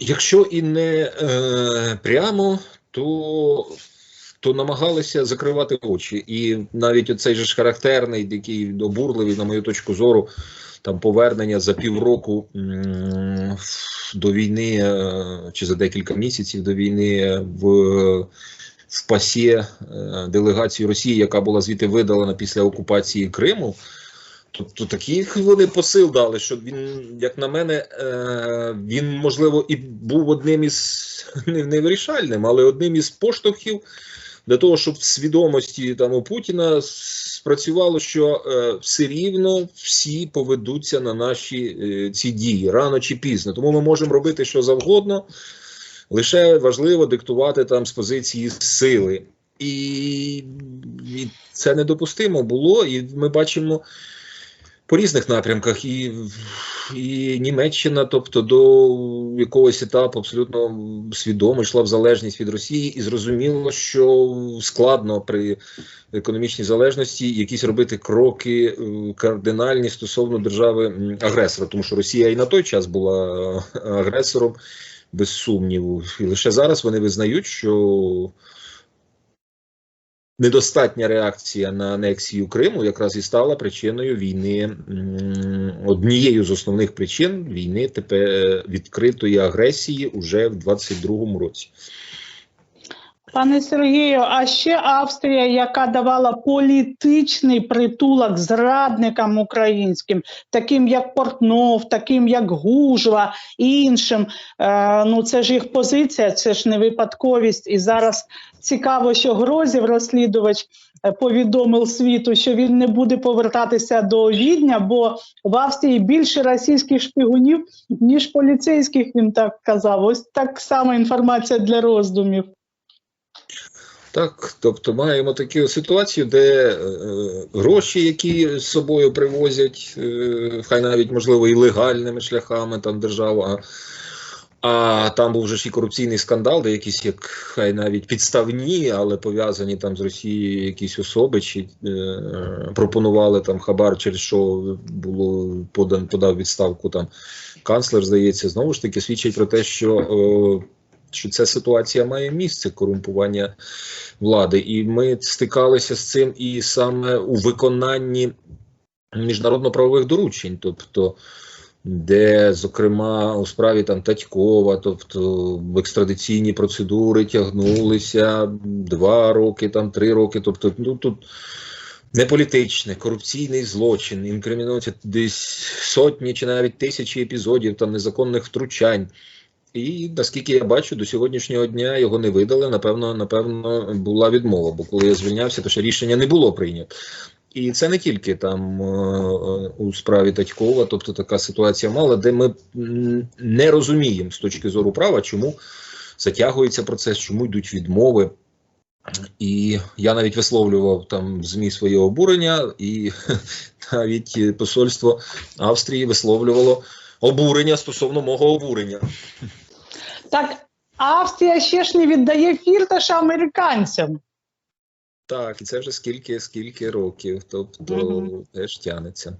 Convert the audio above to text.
Якщо і не е, прямо, то, то намагалися закривати очі. І навіть оцей же ж характерний, такий обурливий, на мою точку зору, там повернення за півроку до війни е, чи за декілька місяців до війни в, в ПАСЄ е, делегацію Росії, яка була звідти видалена після окупації Криму. Тобто таких вони посил дали, що він, як на мене, е, він можливо і був одним із не, вирішальним, але одним із поштовхів для того, щоб в свідомості там у Путіна спрацювало, що е, все рівно всі поведуться на наші е, ці дії рано чи пізно. Тому ми можемо робити що завгодно, лише важливо диктувати там з позиції сили. І, і це недопустимо було, і ми бачимо по різних напрямках, і, і Німеччина, тобто до якогось етапу абсолютно свідомо йшла в залежність від Росії, і зрозуміло, що складно при економічній залежності якісь робити кроки е, кардинальні стосовно держави агресора, тому що Росія і на той час була е, агресором. Без сумніву, і лише зараз вони визнають, що недостатня реакція на анексію Криму якраз і стала причиною війни, однією з основних причин війни тепер відкритої агресії уже в 22-му році. Пане Сергію, а ще Австрія, яка давала політичний притулок зрадникам українським, таким як Портнов, таким як Гужва і іншим. Е, ну це ж їх позиція, це ж не випадковість. І зараз цікаво, що Грозів, розслідувач, е, повідомив світу, що він не буде повертатися до Відня, бо в Австрії більше російських шпигунів, ніж поліцейських. Він так казав. Ось так само інформація для роздумів. Так, тобто маємо таку ситуацію, де е, гроші, які з собою привозять, е, хай навіть можливо і легальними шляхами там держава. А, там був вже ж і корупційний скандал, де якісь як хай навіть підставні, але пов'язані там з Росією якісь особи, чи е, пропонували там хабар, через що було подан подав відставку там канцлер, здається, знову ж таки свідчить про те, що. Е, що ця ситуація має місце корумпування влади, і ми стикалися з цим і саме у виконанні міжнародно-правових доручень, тобто. Де, зокрема, у справі там Татькова, тобто екстрадиційні процедури тягнулися два роки, там три роки. Тобто, ну тут не політичне, корупційний злочин, інкримінуються десь сотні чи навіть тисячі епізодів там незаконних втручань. І наскільки я бачу, до сьогоднішнього дня його не видали. Напевно, напевно, була відмова. Бо коли я звільнявся, то ще рішення не було прийнято. І це не тільки там е, у справі Татькова, тобто така ситуація мала, де ми не розуміємо з точки зору права, чому затягується процес, чому йдуть відмови. І я навіть висловлював там в ЗМІ своє обурення, і навіть посольство Австрії висловлювало обурення стосовно мого обурення. Так Австрія ще ж не віддає фірташа американцям. Так, і це вже скільки, скільки років, тобто Мгм. теж тянеться.